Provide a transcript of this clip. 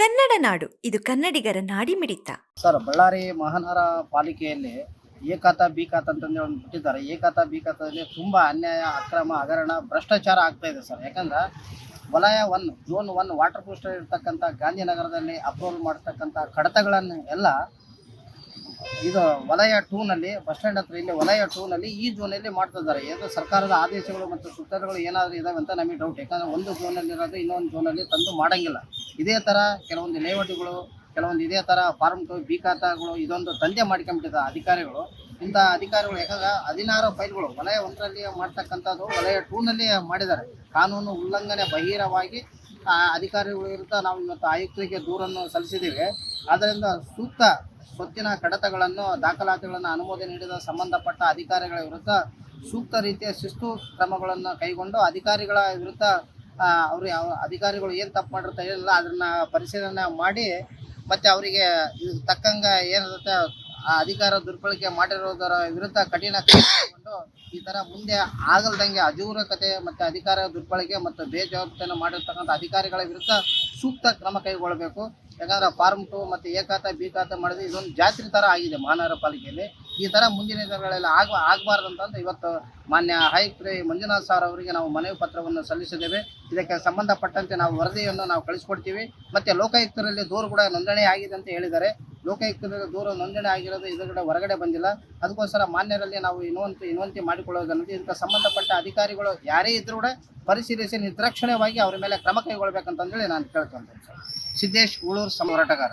ಕನ್ನಡ ನಾಡು. ಇದು ಕನ್ನಡಿಗರ ನಾಡಿ ಮಿಡಿತ ಸರ್, ಬಳ್ಳಾರಿ ಮಹಾನಗರ ಪಾಲಿಕೆಯಲ್ಲಿ ಏಕಾತ ಬಿಕಾತ ಅಂತಂದು ಒಂದು ಬಿಟ್ಟಿದ್ದಾರೆ. ಏಕಾತ ಬಿಕಾತದಲ್ಲಿ ತುಂಬಾ ಅನ್ಯಾಯ, ಅಕ್ರಮ, ಹಗರಣ, ಭ್ರಷ್ಟಾಚಾರ ಆಗ್ತಾ ಇದೆ ಸರ್. ಯಾಕಂದ್ರೆ ವಲಯ one zone one water booster ಇರ್ತಕ್ಕಂಥ ಗಾಂಧಿನಗರದಲ್ಲಿ ಅಪ್ರೂವಲ್ ಮಾಡ್ತಕ್ಕಂಥ ಕಡತಗಳನ್ನು ಎಲ್ಲ ಇದು ವಲಯ ಟೂನಲ್ಲಿ ಬಸ್ ಸ್ಟ್ಯಾಂಡ್ ಹತ್ರ ಇಲ್ಲಿ ವಲಯ ಟೂನಲ್ಲಿ ಈ ಝೋನಲ್ಲಿ ಮಾಡ್ತಾ ಇದ್ದಾರೆ. ಏನು ಸರ್ಕಾರದ ಆದೇಶಗಳು ಮತ್ತು ಸುತ್ತೋಲೆಗಳು ಏನಾದರೂ ಇದಾವೆ ಅಂತ ನಮಗೆ ಡೌಟ್ ಯಾಕಂದ್ರೆ ಒಂದು ಝೋನಲ್ಲಿ ಇರೋದು ಇನ್ನೊಂದು ಝೋನಲ್ಲಿ ತಂದು ಮಾಡಂಗಿಲ್ಲ. ಇದೇ ಥರ ಕೆಲವೊಂದು ಲೇಔಟ್ಗಳು ಕೆಲವೊಂದು ಇದೇ ಥರ ಫಾರ್ಮ್ ಟು ಬಿ ಖಾತಾಗಳು ಇದೊಂದು ದಂಧೆ ಮಾಡ್ಕೊಂಬಿಟ್ಟಿದ್ದ ಅಧಿಕಾರಿಗಳು. ಇಂಥ ಅಧಿಕಾರಿಗಳು ಯಾಕಂದ್ರೆ ಹದಿನಾರು ಫೈಲ್ಗಳು ವಲಯ ಒಂದರಲ್ಲಿ ಮಾಡ್ತಕ್ಕಂಥದ್ದು ವಲಯ ಟೂನಲ್ಲಿ ಮಾಡಿದ್ದಾರೆ. ಕಾನೂನು ಉಲ್ಲಂಘನೆ ಬಹಿರವಾಗಿ ಆ ಅಧಿಕಾರಿಗಳ ವಿರುದ್ಧ ನಾವು ಇವತ್ತು ಆಯುಕ್ತರಿಗೆ ದೂರನ್ನು ಸಲ್ಲಿಸಿದ್ದೀವಿ. ಆದ್ದರಿಂದ ಸೂಕ್ತ ಸ್ವತ್ತಿನ ಕಡತಗಳನ್ನು, ದಾಖಲಾತಿಗಳನ್ನು ಅನುಮೋದನೆ ನೀಡಿದ ಸಂಬಂಧಪಟ್ಟ ಅಧಿಕಾರಿಗಳ ವಿರುದ್ಧ ಸೂಕ್ತ ರೀತಿಯ ಶಿಸ್ತು ಕ್ರಮಗಳನ್ನು ಕೈಗೊಂಡು ಅಧಿಕಾರಿಗಳ ವಿರುದ್ಧ ಅವ್ರು ಯಾವ ಅಧಿಕಾರಿಗಳು ಏನು ತಪ್ಪು ಮಾಡಿರ್ತಾರೆ ಇಲ್ಲ ಅದನ್ನ ಪರಿಶೀಲನೆ ಮಾಡಿ ಮತ್ತೆ ಅವರಿಗೆ ತಕ್ಕಂಗೆ ಏನಿರುತ್ತೆ ಆ ಅಧಿಕಾರ ದುರ್ಬಳಕೆ ಮಾಡಿರೋದರ ವಿರುದ್ಧ ಕಠಿಣ ಕ್ರಮ ಈ ಥರ ಮುಂದೆ ಆಗಲ್ದಂಗೆ ಅಜೂರಕತೆ ಮತ್ತು ಅಧಿಕಾರ ದುರ್ಬಳಕೆ ಮತ್ತು ಬೇಜವಾಬ್ದಾರಿಯನ್ನು ಮಾಡಿರ್ತಕ್ಕಂಥ ಅಧಿಕಾರಿಗಳ ವಿರುದ್ಧ ಸೂಕ್ತ ಕ್ರಮ ಕೈಗೊಳ್ಳಬೇಕು. ಯಾಕಂದ್ರೆ ಫಾರ್ಮ್ ಟು ಮತ್ತು ಏಕಾತ ಬಿ ಖಾತೆ ಮಾಡಿದ್ರೆ ಇದೊಂದು ಜಾತ್ರೆ ಥರ ಆಗಿದೆ ಮಹಾನಗರ ಪಾಲಿಕೆಯಲ್ಲಿ. ಈ ಥರ ಮುಂದಿನ ದಿನಗಳಲ್ಲಿ ಆಗ ಆಗಬಾರ್ದು ಅಂತಂದು ಇವತ್ತು ಮಾನ್ಯ ಆಯುಕ್ತರು ಮಂಜುನಾಥ್ ಸರ್ ಅವರಿಗೆ ನಾವು ಮನವಿ ಪತ್ರವನ್ನು ಸಲ್ಲಿಸಿದ್ದೇವೆ. ಇದಕ್ಕೆ ಸಂಬಂಧಪಟ್ಟಂತೆ ನಾವು ವರದಿಯನ್ನು ನಾವು ಕಳಿಸ್ಕೊಡ್ತೀವಿ. ಮತ್ತು ಲೋಕಾಯುಕ್ತರಲ್ಲಿ ದೂರು ಕೂಡ ನೋಂದಣಿ ಆಗಿದೆ ಅಂತ ಹೇಳಿದ್ದಾರೆ. ಲೋಕಾಯುಕ್ತದಲ್ಲಿ ದೂರ ನೋಂದಣಿ ಆಗಿರೋದು ಇದರ ಹೊರಗಡೆ ಬಂದಿಲ್ಲ. ಅದಕ್ಕೋಸ್ಕರ ಮಾನ್ಯರಲ್ಲಿ ನಾವು ಇನ್ನೊಂದು ವಿನಂತಿ ಮಾಡಿಕೊಳ್ಳೋದನ್ನೋದು ಇದಕ್ಕೆ ಸಂಬಂಧಪಟ್ಟ ಅಧಿಕಾರಿಗಳು ಯಾರೇ ಇದ್ರೂ ಕೂಡ ಪರಿಶೀಲಿಸಿ ನಿರ್ದಾಕ್ಷಿಣ್ಯವಾಗಿ ಅವ್ರ ಮೇಲೆ ಕ್ರಮ ಕೈಗೊಳ್ಬೇಕಂತಂದೇಳಿ ನಾನು ಕೇಳ್ಕೊಂತೇನೆ ಸಿದ್ದೇಶ್ ಉಳೂರು ಹೋರಾಟಗಾರ.